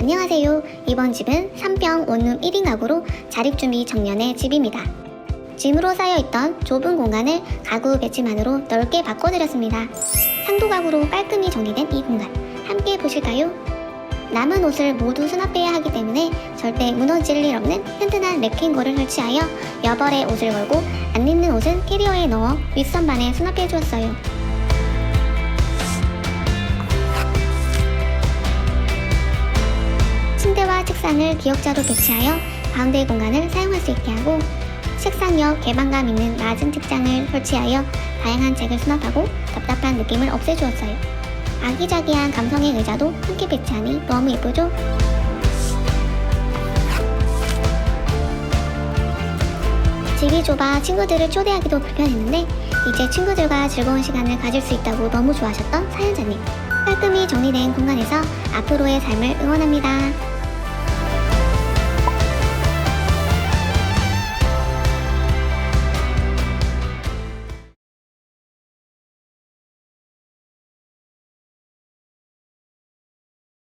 안녕하세요. 이번 집은 3평 원룸 1인 가구로 자립준비 정년의 집입니다. 짐으로 쌓여있던 좁은 공간을 가구 배치만으로 넓게 바꿔드렸습니다. 상도 가구로 깔끔히 정리된 이 공간 함께 보실까요? 남은 옷을 모두 수납해야 하기 때문에 절대 무너질 일 없는 튼튼한 랩킹고를 설치하여 여벌에 옷을 걸고 안 입는 옷은 캐리어에 넣어 윗선반에 수납해 주었어요. 침대와 책상을 기역자로 배치하여 가운데 공간을 사용할 수 있게 하고 책상 옆 개방감 있는 낮은 책장을 설치하여 다양한 책을 수납하고 답답한 느낌을 없애주었어요. 아기자기한 감성의 의자도 함께 배치하니 너무 예쁘죠? 집이 좁아 친구들을 초대하기도 불편했는데 이제 친구들과 즐거운 시간을 가질 수 있다고 너무 좋아하셨던 사연자님. 깔끔히 정리된 공간에서 앞으로의 삶을 응원합니다.